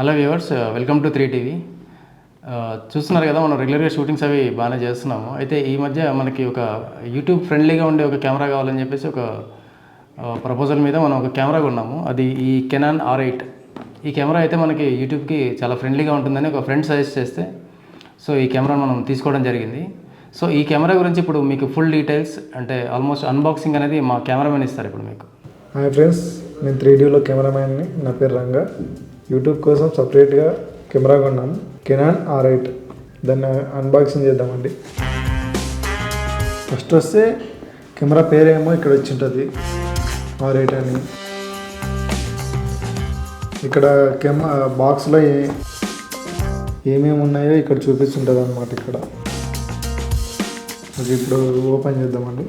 Hello viewers welcome to three TV. చూస్తున్నారు కదా మనం రెగ్యులర్గా షూటింగ్స్ అవి బాగానే చేస్తున్నాము. అయితే ఈ మధ్య మనకి ఒక యూట్యూబ్ ఫ్రెండ్లీగా ఉండే ఒక కెమెరా కావాలని చెప్పేసి ఒక ప్రపోజల్ మీద మనం ఒక కెమెరా కొన్నాము. అది ఈ కెనాన్ ఆర్ ఎయిట్ ఈ కెమెరా అయితే మనకి యూట్యూబ్కి చాలా ఫ్రెండ్లీగా ఉంటుందని ఒక ఫ్రెండ్ సజెస్ట్ చేస్తే సో ఈ కెమెరా మనం తీసుకోవడం జరిగింది. సో ఈ కెమెరా గురించి ఇప్పుడు మీకు ఫుల్ డీటెయిల్స్ అంటే ఆల్మోస్ట్ అన్బాక్సింగ్ అనేది మా కెమెరామెన్ ఇస్తారు ఇప్పుడు మీకు. హాయ్ ఫ్రెండ్స్ నేను త్రీ డీలో కెమెరామెన్ని నా పేరు రంగా. యూట్యూబ్ కోసం సపరేట్గా కెమెరా కొన్నాను. Canon R eight. దాన్ని అన్బాక్సింగ్ చేద్దామండి. ఫస్ట్ వస్తే కెమెరా పేరేమో ఇక్కడ వచ్చి ఉంటుంది ఆర్ ఎయిట్ అని. ఇక్కడ కెమెరా బాక్స్లో ఏమేమి ఉన్నాయో ఇక్కడ చూపిస్తుంటుంది అనమాట ఇక్కడ. అది ఇప్పుడు ఓపెన్ చేద్దామండి.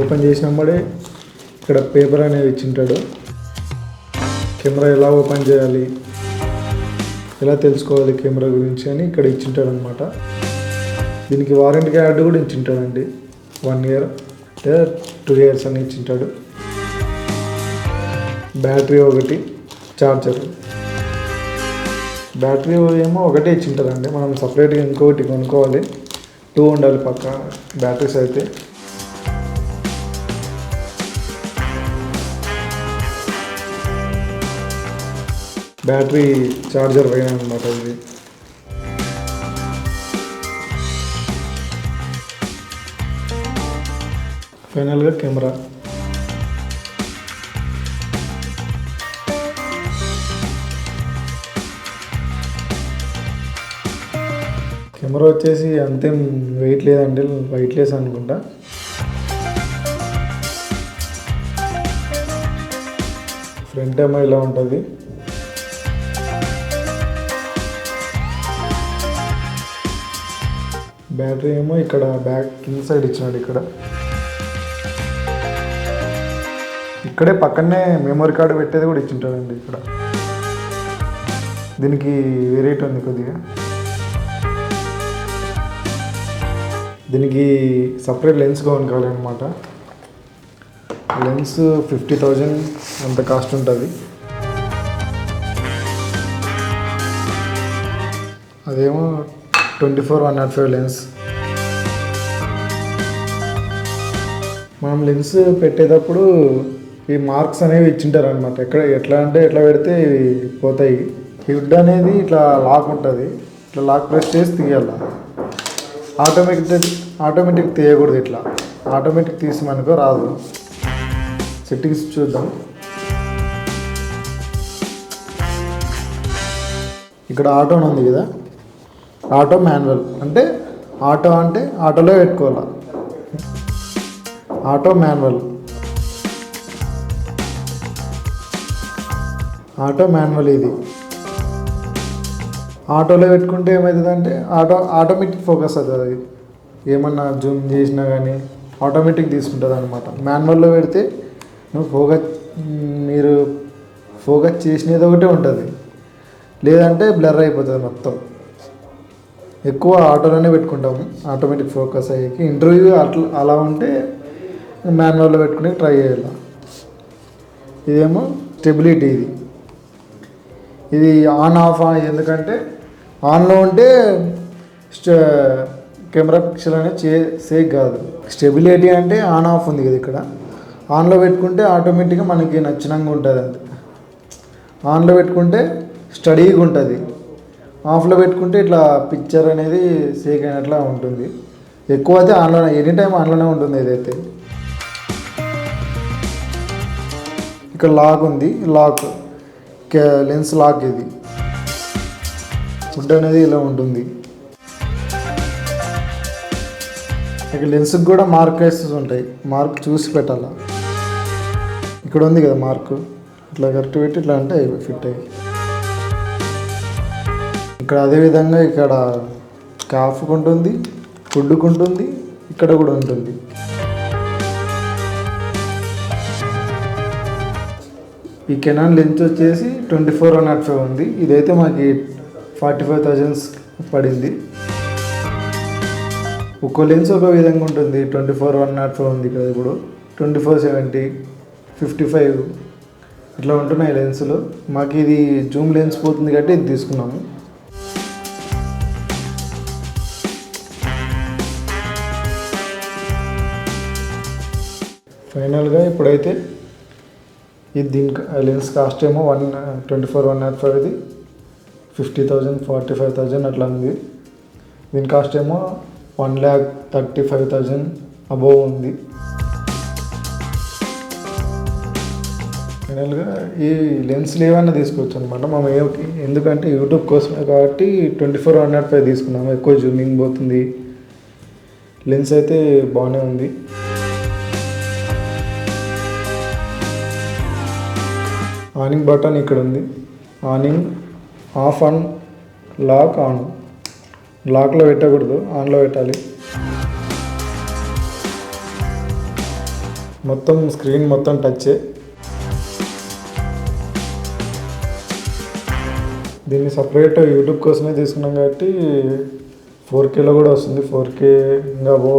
ఓపెన్ చేసినప్పుడే ఇక్కడ పేపర్ అనేది ఇచ్చింటాడు. కెమెరా ఎలా ఓపెన్ చేయాలి ఎలా తెలుసుకోవాలి కెమెరా గురించి అని ఇక్కడ ఇచ్చింటాడు అనమాట దీనికి వారంటీ కార్డు కూడా ఇచ్చింటాడండి. వన్ ఇయర్ లేదా టూ ఇయర్స్ అని ఇచ్చింటాడు. బ్యాటరీ ఒకటి చార్జర్ బ్యాటరీ ఏమో ఒకటే ఇచ్చింటారండి. మనం సపరేట్గా ఇంకొకటి కొనుక్కోవాలి. టూ ఉండాలి పక్క బ్యాటరీస్ అయితే. బ్యాటరీ చార్జర్ పైన అనమాట ఇది. ఫైనల్గా కెమెరా. కెమెరా వచ్చేసి అంతేం వెయిట్ లేదండి వెయిట్ లెస్ అనుకుంటా. ఫ్రంట్ ఏమో ఇలా ఉంటుంది. బ్యాటరీ ఏమో ఇక్కడ బ్యాక్ కింద సైడ్ ఇచ్చినాడు ఇక్కడ. ఇక్కడే పక్కనే మెమరీ కార్డు పెట్టేది కూడా ఇచ్చింటాడండి ఇక్కడ. దీనికి వేరేట్ ఉంది కొద్దిగా. దీనికి సపరేట్ లెన్స్ కొనుక్కోవాలి అనమాట లెన్స్ ఫిఫ్టీ థౌజండ్ అంత కాస్ట్ ఉంటుంది? అదేమో twenty four one nought five lens. మనం లెన్స్ పెట్టేటప్పుడు ఈ మార్క్స్ అనేవి ఇచ్చింటారు అనమాట ఎక్కడ ఎట్లా అంటే ఎట్లా పెడితే ఇవి పోతాయి. ఈ వుడ్ అనేది ఇట్లా లాక్ ఉంటుంది. ఇట్లా లాక్ ప్రెస్ చేసి తీయాల. ఆటోమేటిక్ ఆటోమేటిక్ తీయకూడదు ఇట్లా. ఆటోమేటిక్ తీసి మనకు రాదు. సెట్టింగ్స్ చూద్దాం. ఇక్కడ ఆటోన్ ఉంది కదా. Auto manual. అంటే ఆటో అంటే ఆటోలో పెట్టుకోవాలి? Auto manual. ఆటో మాన్యువల్ ఇది. ఆటోలో పెట్టుకుంటే ఏమవుతుందంటే ఆటో ఆటోమేటిక్ ఫోకస్ అవుతుంది అది. ఏమన్నా జూమ్ చేసినా కానీ ఆటోమేటిక్ తీసుకుంటుంది అనమాట మాన్యువల్లో పెడితే నువ్వు ఫోకస్ మీరు ఫోకస్ చేసినది ఒకటే ఉంటుంది. లేదంటే బ్లర్ అయిపోతుంది మొత్తం. ఎక్కువ ఆటోలోనే పెట్టుకుంటాము. Automatic focus అయ్యేకి. ఇంటర్వ్యూ అట్లా అలా ఉంటే మాన్యువల్లో పెట్టుకుని ట్రై చేయాలి. ఇదేమో స్టెబిలిటీ ఇది. ఇది ఆన్ ఆఫ్ ఎందుకంటే ఆన్లో ఉంటే స్ట- కెమెరా పిక్చర్ అనేది చే సేక్ కాదు. స్టెబిలిటీ అంటే ఆన్ ఆఫ్ ఉంది కదా ఇక్కడ. ఆన్లో పెట్టుకుంటే ఆటోమేటిక్గా మనకి నచ్చినంగా ఉంటుంది అంతే ఆన్లో పెట్టుకుంటే స్టడీగా ఉంటుంది. ఆఫ్లో పెట్టుకుంటే ఇట్లా పిక్చర్ అనేది సేక్ అయినట్లా ఉంటుంది. ఎక్కువ అయితే ఆన్లోనే ఎనీ టైం ఆన్లోనే ఉంటుంది ఇదైతే ఇక్కడ లాక్ ఉంది లాక్ లెన్స్ లాక్ ఇది. ఫుడ్ అనేది ఇలా ఉంటుంది. ఇక్కడ లెన్స్కి కూడా మార్కేసెస్ ఉంటాయి. మార్క్ చూసి పెట్టాలా? ఇక్కడ ఉంది కదా మార్కు ఇట్లా కరెక్ట్ పెట్టి ఇట్లా అంటే ఫిట్ అయ్యి. ఇక్కడ అదేవిధంగా ఇక్కడ కాఫ్కు ఉంటుంది ఫుడ్కు ఉంటుంది ఇక్కడ కూడా ఉంటుంది. ఈ కెనాన్ లెంత్ వచ్చేసి twenty four one nought five ఉంది. ఇదైతే మాకు ఫార్టీ ఫైవ్ థౌజండ్స్ పడింది. ఒక్కో లెన్స్ ఒక విధంగా ఉంటుంది. Twenty four one nought five ఉంది కదా ఇప్పుడు. Twenty four seventy fifty five ఇట్లా ఉంటున్నాయి లెన్సులు. మాకు ఇది జూమ్ లెన్స్ పోతుంది కాబట్టి ఇది తీసుకున్నాము. ఫైనల్గా ఇప్పుడైతే ఇది దీని లెన్స్ కాస్ట్ ఏమో one twenty four one nought five ఇది fifty thousand forty five thousand అట్లా ఉంది. దీని కాస్ట్ ఏమో one lakh thirty five thousand above ఉంది. ఫైనల్గా ఈ లెన్స్లు ఏమైనా తీసుకోవచ్చు అనమాట మనం ఏ ఎందుకంటే యూట్యూబ్ కోసమే కాబట్టి ట్వంటీ ఫోర్ వన్ ఫైవ్ తీసుకున్నాము. ఎక్కువ జూమింగ్ పోతుంది. లెన్స్ అయితే బాగానే ఉంది. ఆనింగ్ బటన్ ఇక్కడ ఉంది. ఆనింగ్ ఆఫ్ ఆన్ లాక్ ఆన్. లాక్లో పెట్టకూడదు ఆన్లో పెట్టాలి. మొత్తం స్క్రీన్ మొత్తం టచ్చే దీన్ని సపరేట్ యూట్యూబ్ కోసమే తీసుకున్నాం కాబట్టి ఫోర్ కేలో కూడా వస్తుంది. ఫోర్ కే ఇంకా బో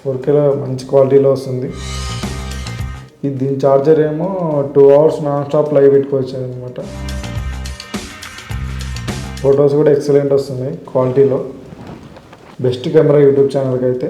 ఫోర్ కేలో మంచి క్వాలిటీలో వస్తుంది. ఇది దీని ఛార్జర్ ఏమో two hours non stop live పెట్టుకోవచ్చు అనమాట ఫొటోస్ కూడా ఎక్సలెంట్ వస్తున్నాయి క్వాలిటీలో బెస్ట్ కెమెరా యూట్యూబ్ ఛానల్కి అయితే